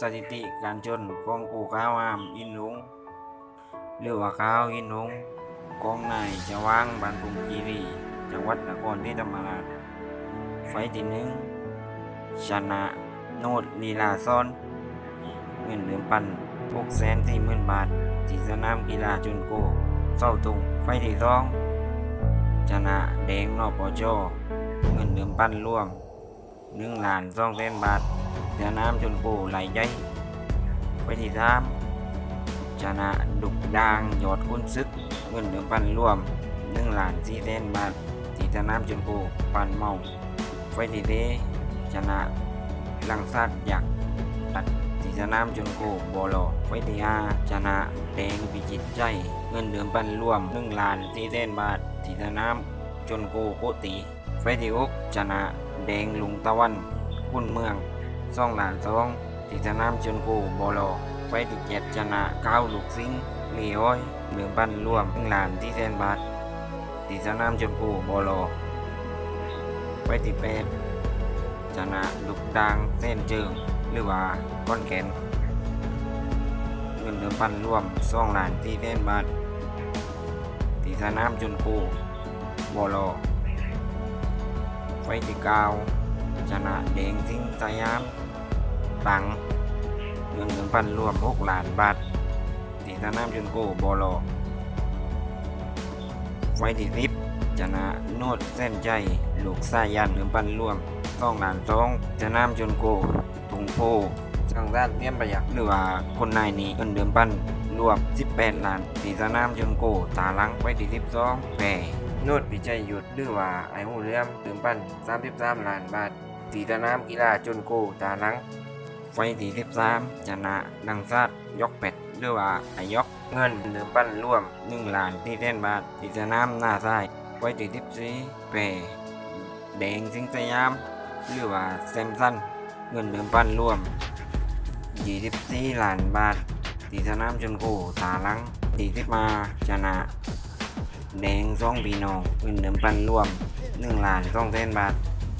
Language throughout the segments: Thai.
สถิติการชนของกูข้าวอามอินลุงหรือว่าข้าวอินลุงกองนายจะวางบานกรุงคีรีจังหวัดนครศรีธรรมราชไฟที่หนึ่งชนะโนดลีลาซ้อนเงินเดิมพันหกแสนสี่หมื่นบาทที่สนามกีฬาจุนโกเศร้าตุงไฟที่สองชนะแดงนอปอจเงินเดิมพันรวมหนึ่งล้านสองแสนบาท สนามจุนโกไหลใหญ่ไฟล์ที่สามชนะดุกดางยอดคุณซึก เงินเดิมพันรวมหนึ่งล้านสี่แสนบาทที่สนามจุนโกปันเมาไฟที่สี่ชนะลังซัดยักตัดที่สนามจนโกบอลอไฟที่ห้าชนะแดงพิจิตใจ เงินเดือนปันรวม1ล้าน4แสนบาทที่สนามจนโกโกตีไฟที่หกชนะแดงลุงตะวัน คุณเมือง 2ล้าน2ที่สนามจนโกบอลอไฟที่เจ็ดชนะก้าวลูกซิงเลีอ้อยเดือนปันรวม1ล้าน4แสนบาทที่สนามจนโกบอลอไฟที่แปดชนะลูกดังเส้นเจิงหรือว่าก้อนแขนเงินเดิมพันรวมสองหลานที่เส้นบาทที่สนามจุนกูบอลอไฟที่เก้า ชนะแดงสิงสยาม ตังเงินเดิมพันรวมหกล้านบาทที่สนามจุนกูบอลอไฟที่สิบชนะโนดเส้นใจลูกสายันเดิมพันรวมต้องหลานท้องจะน้ำจนโกถุงโพสังด้านเลี้ยมประหยัดหรือว่าคนนายนี้เงินเดือนปันรวม 18 ล้านสีสนามจนโกตาลังไปที่12แปรโนดพิจัยหยุดหรือว่าไอหูเลี้ยมเดือนปัน33 ล้านบาท สีสนามกีฬาจนโกตาลังไฟที่13ชนะดังซาดยกเป็ดหรือว่าไอยกเงินเดือปันรวม1ล้านที่แสนบาทสีสนามหน้าซ้ายไฟที่14แปแดงสิงสยาม หรือว่าแซมซันเงินเดิมพันรวม24ล้านบาทที่สนามชนโกตาลังที่ที่มาชนะแดงสองพี่น้องเงินเดิมพันรวม1ล้าน2แสนบาท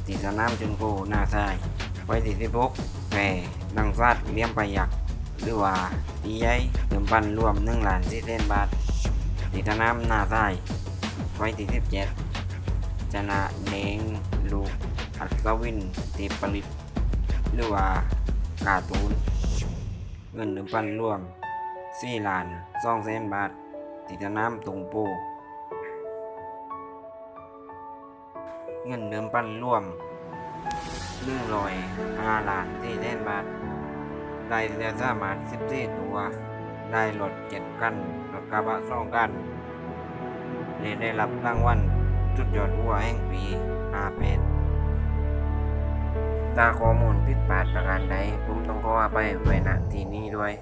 ที่สนามชนโกหน้าซ้ายไว้ที่16แพรดังฟาดเลี้ยมไปยักหรือว่าตีใหญ่เดิมพันรวม1ล้าน4แสนบาทที่สนามหน้าซ้ายไว้ที่17ชนะแดงลูกอัศวินเทพผลิตหรือว่ากาตูน เงินหนึ่งพันรวม4ล้าน2แสนบาทติดน้ำตรงโป เงินเดิมพันร่วมหนึ่งร้อยห้าล้าน4แสนบาท ได้เรือสามารถ14ตัว ได้รถเจ็ดกันรถกระบะสองกันและได้รับรางวัลจุดยอดวัวแห่งปีอาเป็ดถ้าข้อมูลผิดพลาดประการใดผมต้องขออภัยไว้ณที่นี้ด้วย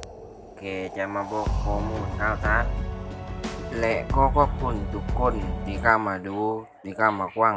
เคจะมาบอกข้อมูลข่าวสารและขอขอบคุณทุกคนที่เข้ามาดูที่เข้ามาฟัง